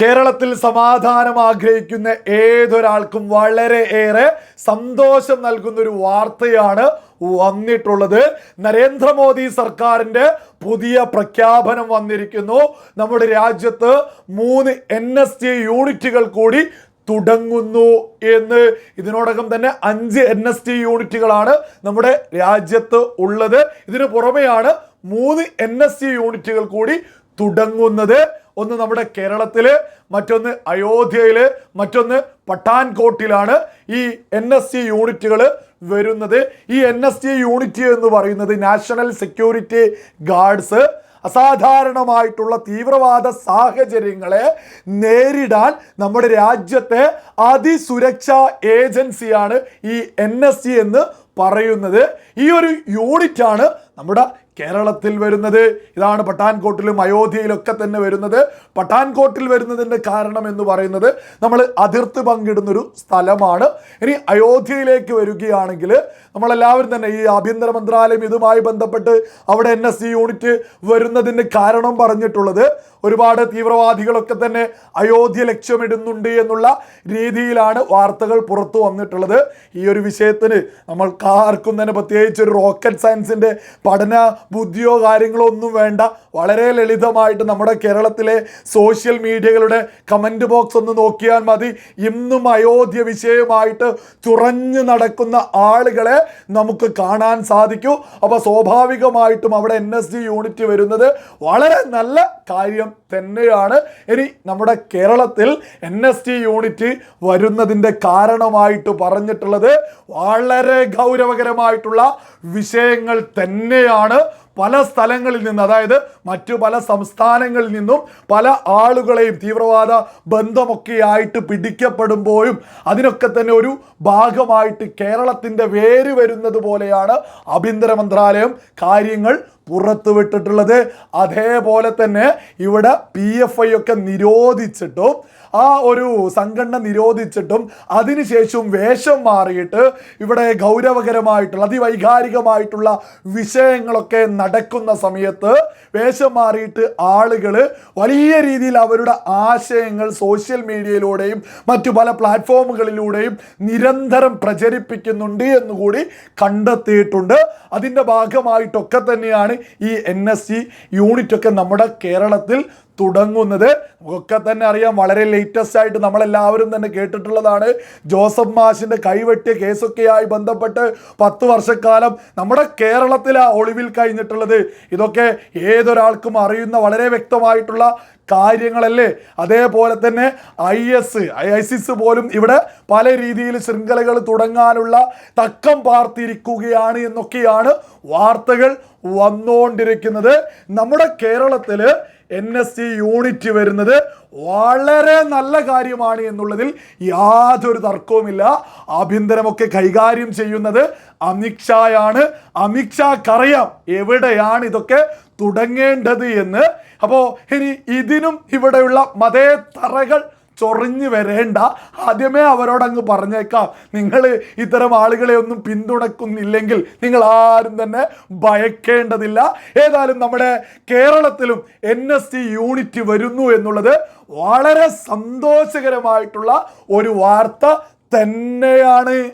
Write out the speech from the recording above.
കേരളത്തിൽ സമാധാനം ആഗ്രഹിക്കുന്ന ഏതൊരാൾക്കും വളരെ ഏറെ സന്തോഷം നൽകുന്ന ഒരു വാർത്തയാണ് വന്നിട്ടുള്ളത്. നരേന്ദ്രമോദി സർക്കാരിന്റെ പുതിയ പ്രഖ്യാപനം വന്നിരിക്കുന്നു. നമ്മുടെ രാജ്യത്ത് മൂന്ന് എൻ എസ് ടി യൂണിറ്റുകൾ കൂടി തുടങ്ങുന്നു എന്ന്. ഇതിനോടകം തന്നെ അഞ്ച് എൻ എസ് ടി യൂണിറ്റുകളാണ് നമ്മുടെ രാജ്യത്ത് ഉള്ളത്. ഇതിനു പുറമെയാണ് മൂന്ന് എൻ എസ് ടി യൂണിറ്റുകൾ കൂടി തുടങ്ങുന്നത്. ഒന്ന് നമ്മുടെ കേരളത്തിൽ മറ്റൊന്ന് അയോധ്യയിൽ മറ്റൊന്ന് പഠാൻകോട്ടിലാണ് ഈ എൻ എസ് സി യൂണിറ്റുകൾ വരുന്നത്. ഈ എൻ എസ് സി യൂണിറ്റ് എന്ന് പറയുന്നത് നാഷണൽ സെക്യൂരിറ്റി ഗാർഡ്സ്. അസാധാരണമായിട്ടുള്ള തീവ്രവാദ സാഹചര്യങ്ങളെ നേരിടാൻ നമ്മുടെ രാജ്യത്തെ അതിസുരക്ഷാ ഏജൻസിയാണ് ഈ എൻ എന്ന് പറയുന്നത്. ഈ ഒരു യൂണിറ്റാണ് നമ്മുടെ കേരളത്തിൽ വരുന്നത്. ഇതാണ് പട്ടാൻകോട്ടിലും അയോധ്യയിലൊക്കെ തന്നെ വരുന്നത്. പട്ടാൻകോട്ടിൽ വരുന്നതിന്റെ കാരണം എന്ന് പറയുന്നത് നമ്മൾ അതിർത്തി പങ്കിടുന്നൊരു സ്ഥലമാണ്. ഇനി അയോധ്യയിലേക്ക് വരികയാണെങ്കിൽ നമ്മളെല്ലാവരും തന്നെ ഈ ആഭ്യന്തര മന്ത്രാലയം ഇതുമായി ബന്ധപ്പെട്ട് അവിടെ എൻ എസ് യൂണിറ്റ് വരുന്നതിന് കാരണം പറഞ്ഞിട്ടുള്ളത് ഒരുപാട് തീവ്രവാദികളൊക്കെ തന്നെ അയോധ്യ ലക്ഷ്യമിടുന്നുണ്ട് എന്നുള്ള രീതിയിലാണ് വാർത്തകൾ പുറത്തു വന്നിട്ടുള്ളത്. ഈ ഒരു വിഷയത്തിന് നമ്മൾ ആർക്കും തന്നെ പ്രത്യേകിച്ച് ഒരു റോക്കറ്റ് സയൻസിന്റെ പഠന ബുദ്ധിയോ കാര്യങ്ങളോ ഒന്നും വേണ്ട. വളരെ ലളിതമായിട്ട് നമ്മുടെ കേരളത്തിലെ സോഷ്യൽ മീഡിയകളുടെ കമന്റ് ബോക്സ് ഒന്ന് നോക്കിയാൽ മതി. ഇന്നും അയോധ്യ വിഷയമായിട്ട് തുറഞ്ഞു നടക്കുന്ന ആളുകളെ നമുക്ക് കാണാൻ സാധിക്കൂ. അപ്പോൾ സ്വാഭാവികമായിട്ടും അവിടെ എൻ എസ് ജി യൂണിറ്റ് വരുന്നത് വളരെ നല്ല കാര്യം തന്നെയാണ്. ഇനി നമ്മുടെ കേരളത്തിൽ എൻ എസ് ടി യൂണിറ്റ് വരുന്നതിന്റെ കാരണമായിട്ട് പറഞ്ഞിട്ടുള്ളത് വളരെ ഗൗരവകരമായിട്ടുള്ള വിഷയങ്ങൾ തന്നെയാണ്. പല സ്ഥലങ്ങളിൽ നിന്ന് അതായത് മറ്റു പല സംസ്ഥാനങ്ങളിൽ നിന്നും പല ആളുകളെയും തീവ്രവാദ ബന്ധമൊക്കെ ആയിട്ട് പിടിക്കപ്പെടുമ്പോഴും അതിനൊക്കെ തന്നെ ഒരു ഭാഗമായിട്ട് കേരളത്തിന്റെ വേര് വരുന്നത് പോലെയാണ് ആഭ്യന്തര മന്ത്രാലയം കാര്യങ്ങൾ പുറത്തുവിട്ടിട്ടുള്ളത് അതേപോലെ തന്നെ ഇവിടെ പി എഫ് ഐ ഒക്കെ നിരോധിച്ചിട്ടും ആ ഒരു സംഘടന നിരോധിച്ചിട്ടും അതിനുശേഷവും വേഷം മാറിയിട്ട് ഇവിടെ ഗൗരവകരമായിട്ടുള്ള അതിവൈകാരികമായിട്ടുള്ള വിഷയങ്ങളൊക്കെ നടക്കുന്ന സമയത്ത് വേഷം മാറിയിട്ട് ആളുകൾ വലിയ രീതിയിൽ അവരുടെ ആശയങ്ങൾ സോഷ്യൽ മീഡിയയിലൂടെയും മറ്റു പല പ്ലാറ്റ്ഫോമുകളിലൂടെയും നിരന്തരം പ്രചരിപ്പിക്കുന്നുണ്ട് എന്നുകൂടി കണ്ടെത്തിയിട്ടുണ്ട്. അതിന്റെ ഭാഗമായിട്ടൊക്കെ തന്നെയാണ് ഈ എൻ എസ് സി യൂണിറ്റ് ഒക്കെ നമ്മുടെ കേരളത്തിൽ തുടങ്ങുന്നത്. ഒക്കെ തന്നെ അറിയാം വളരെ ലേറ്റസ്റ്റ് ആയിട്ട് നമ്മളെല്ലാവരും തന്നെ കേട്ടിട്ടുള്ളതാണ്. ജോസഫ് മാഷിന്റെ കൈവെട്ടിയ കേസൊക്കെയായി ബന്ധപ്പെട്ട് പത്ത് വർഷക്കാലം നമ്മുടെ കേരളത്തിലാണ് ഒളിവിൽ കഴിഞ്ഞിട്ടുള്ളത്. ഇതൊക്കെ ഏതൊരാൾക്കും അറിയുന്ന വളരെ വ്യക്തമായിട്ടുള്ള കാര്യങ്ങളല്ലേ. അതേപോലെ തന്നെ ഐ എസ് ഐസിസ് പോലും ഇവിടെ പല രീതിയിൽ ശൃംഖലകൾ തുടങ്ങാനുള്ള തക്കം പാർത്തിരിക്കുകയാണ് എന്നൊക്കെയാണ് വാർത്തകൾ വന്നുകൊണ്ടിരിക്കുന്നത് നമ്മുടെ കേരളത്തിൽ എൻ എസ് സി യൂണിറ്റ് വരുന്നത് വളരെ നല്ല കാര്യമാണ് എന്നുള്ളതിൽ യാതൊരു തർക്കവുമില്ല. ആഭ്യന്തരമൊക്കെ കൈകാര്യം ചെയ്യുന്നത് അമിത്ഷായാണ്. അമിത്ഷാക്കറിയാം എവിടെയാണ് ഇതൊക്കെ തുടങ്ങേണ്ടത് എന്ന്. അപ്പോൾ ഇനി ഇതിനും ഇവിടെയുള്ള മതേതറകൾ ചൊറിഞ്ഞു വരേണ്ട. ആദ്യമേ അവരോടങ്ങ് പറഞ്ഞേക്കാം. നിങ്ങൾ ഇത്തരം ആളുകളെ ഒന്നും പിന്തുണക്കുന്നില്ലെങ്കിൽ നിങ്ങൾ ആരും തന്നെ ഭയക്കേണ്ടതില്ല. ഏതായാലും നമ്മുടെ കേരളത്തിലും എൻ എസ് ടി യൂണിറ്റ് വരുന്നു എന്നുള്ളത് വളരെ സന്തോഷകരമായിട്ടുള്ള ഒരു വാർത്ത തന്നെയാണ്.